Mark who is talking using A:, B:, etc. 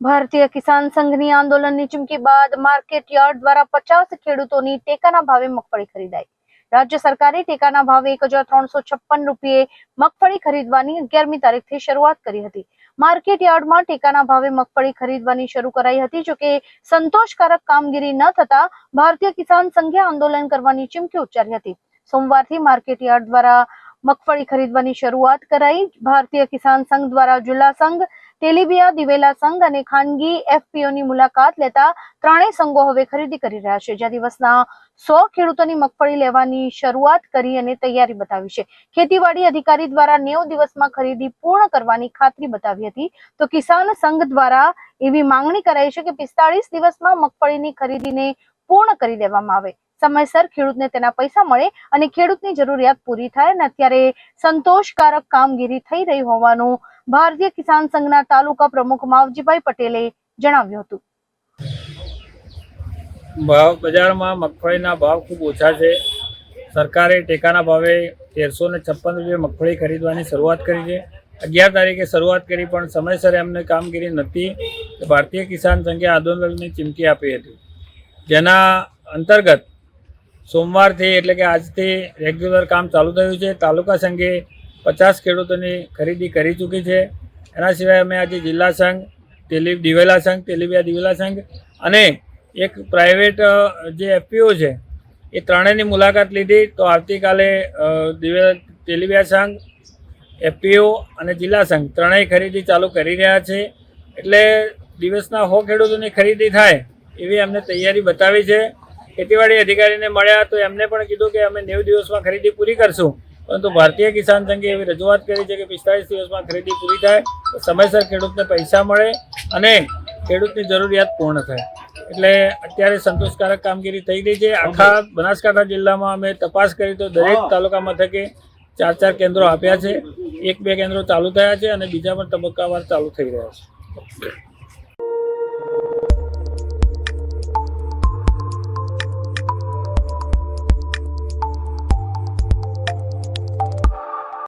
A: ભારતીય કિસાન સંઘની આંદોલનની ચીમકી બાદ માર્કેટ યાર્ડ દ્વારા પચાસ ખેડૂતોની ટેકાના ભાવે મગફળી ખરીદાઈ. રાજ્ય સરકારે ટેકાના ભાવે એક રૂપિયે મગફળી ખરીદવાની અગિયારમી તારીખથી શરૂઆત કરી હતી. માર્કેટ યાર્ડમાં ટેકાના ભાવે મગફળી ખરીદવાની શરૂ કરાઈ હતી જોકે સંતોષકારક કામગીરી ન થતા ભારતીય કિસાન સંઘે આંદોલન કરવાની ચીમકી ઉચ્ચારી હતી. સોમવારથી માર્કેટ યાર્ડ દ્વારા મગફળી ખરીદવાની શરૂઆત કરાઈ. ભારતીય કિસાન સંઘ દ્વારા જિલ્લા સંઘ, તેલીબિયા, દિવેલા સંઘ અને ખાનગી એફપીઓની મુલાકાત લેતા ત્રણેય સંઘો હવે ખરીદી કરી રહ્યા છે. જ્યાં દિવસના સો ખેડૂતોની મગફળી લેવાની શરૂઆત કરી અને તૈયારી બતાવી છે. ખેતીવાડી અધિકારી દ્વારા નેવ દિવસમાં ખરીદી પૂર્ણ કરવાની ખાતરી બતાવી હતી. તો કિસાન સંઘ દ્વારા એવી માંગણી કરાઈ છે કે પિસ્તાળીસ દિવસમાં મગફળીની ખરીદીને પૂર્ણ કરી દેવામાં આવે. સમયસર ખેડૂતને તેના પૈસા મળે અને ખેડૂતની જરૂરિયાત પૂરી થાય અને અત્યારે સંતોષકારક કામગીરી થઈ રહી હોવાનું ભારતીય કિસાન સંઘના તાલુકા પ્રમુખ માવજીભાઈ પટેલે જણાવ્યું હતું.
B: ભાવ બજારમાં મગફળીના ભાવ ખૂબ ઓછા છે. સરકારે ટેકાના ભાવે તેરસો ને છપ્પન રૂપિયા મગફળી ખરીદવાની શરૂઆત કરી છે. અગિયાર તારીખે શરૂઆત કરી, પણ સમયસર એમને કામગીરી નથી. ભારતીય કિસાન સંઘે આંદોલનની ચીમકી આપી હતી. જેના અંતર્ગત સોમવારથી એટલે કે આજથી રેગ્યુલર કામ ચાલુ થયું છે. તાલુકા સંઘે પચાસ ખેડૂતોની ખરીદી કરી ચૂકી છે. એના સિવાય અમે આજે જિલ્લા સંઘ, તેલી દિવેલા સંઘ, તેલીબિયા દિવેલા સંઘ અને એક પ્રાઇવેટ જે એફપીઓ છે, એ ત્રણેયની મુલાકાત લીધી. તો આવતીકાલે દિવે, તેલીબિયા સંઘ એફપીઓ અને જિલ્લા સંઘ ત્રણેય ખરીદી ચાલુ કરી રહ્યા છે. એટલે દિવસના હો ખેડૂતોની ખરીદી થાય એવી અમને તૈયારી બતાવી છે. ખેતીવાડી અધિકારીને મળ્યા તો એમને પણ કીધું કે અમે નેવું દિવસમાં ખરીદી પૂરી કરશું. પરંતુ ભારતીય કિસાન સંઘે એવી રજૂઆત કરી છે કે પિસ્તાળીસ દિવસમાં ખરીદી પૂરી થાય સમયસર ખેડૂતને પૈસા મળે અને ખેડૂતની જરૂરિયાત પૂર્ણ થાય. એટલે અત્યારે સંતોષકારક કામગીરી થઈ રહી છે. આખા બનાસકાંઠા જિલ્લામાં અમે તપાસ કરી તો દરેક તાલુકા મથકે ચાર ચાર કેન્દ્રો આપ્યા છે. એક બે કેન્દ્રો ચાલુ થયા છે અને બીજા પણ તબક્કાવાર ચાલુ થઈ રહ્યા છે.